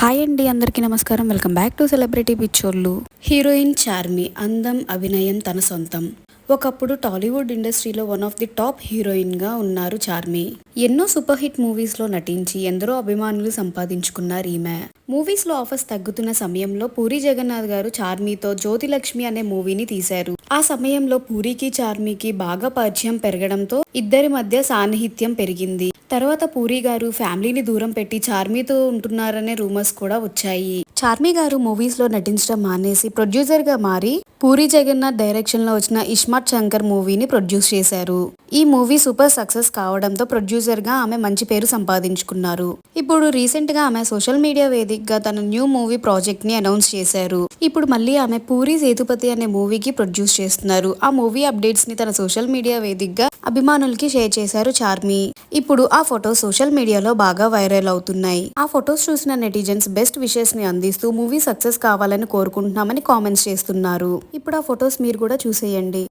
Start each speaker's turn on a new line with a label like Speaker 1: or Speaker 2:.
Speaker 1: Hi అండి అందరికీ నమస్కారం. వెల్కమ్ బ్యాక్ టు సెలబ్రిటీ పిక్చర్లు హీరోయిన్ చార్మి అందం అభినయం తన సొంతం. ఒకప్పుడు టాలీవుడ్ ఇండస్ట్రీలో వన్ ఆఫ్ ది టాప్ హీరోయిన్గా ఉన్నారు చార్మి. ఎన్నో సూపర్ హిట్ మూవీస్లో నటించి ఎందరో అభిమానులు సంపాదించుకున్నారు ఈమె మూవీస్లో ఆఫర్స్ తగ్గుతున్న సమయంలో పూరి జగన్నాథ్ గారు చార్మీతో జ్యోతిలక్ష్మి అనే మూవీని తీశారు. ఆ సమయంలో పూరికి చార్మికి బాగా పరిచయం పెరగడంతో ఇద్దరి మధ్య సాన్నిహిత్యం పెరిగింది. తర్వాత పూరి గారు ఫ్యామిలీని దూరం పెట్టి చార్మితో ఉంటున్నారనే రూమర్స్ కూడా వచ్చాయి. చార్మి గారు మూవీస్లో నటించడం మానేసి ప్రొడ్యూసర్గా మారి పూరి జగన్నాథ్ డైరెక్షన్లో వచ్చిన ఇష్మార్ట్ శంకర్ మూవీని ప్రొడ్యూస్ చేశారు. ఈ మూవీ సూపర్ సక్సెస్ కావడంతో ప్రొడ్యూసర్గా ఆమె మంచి పేరు సంపాదించుకున్నారు. ఇప్పుడు రీసెంట్గా ఆమె సోషల్ మీడియా వేదికగా తన న్యూ మూవీ ప్రాజెక్ట్ని అనౌన్స్ చేశారు. ఇప్పుడు మళ్ళీ ఆమె పూరి సేతుపతి అనే మూవీకి ప్రొడ్యూస్ చేస్తున్నారు. ఆ మూవీ అప్డేట్స్ని తన సోషల్ మీడియా వేదికగా అభిమానులకి షేర్ చేశారు చార్మి. ఇప్పుడు ఆ ఫొటోస్ సోషల్ మీడియాలో బాగా వైరల్ అవుతున్నాయి. ఆ ఫొటోస్ చూసిన నెటిజన్స్ బెస్ట్ విషెస్ని అందిస్తూ మూవీ సక్సెస్ కావాలని కోరుకుంటున్నామని కామెంట్స్ చేస్తున్నారు. ఇప్పుడు ఆ ఫొటోస్ మీరు కూడా చూసేయండి.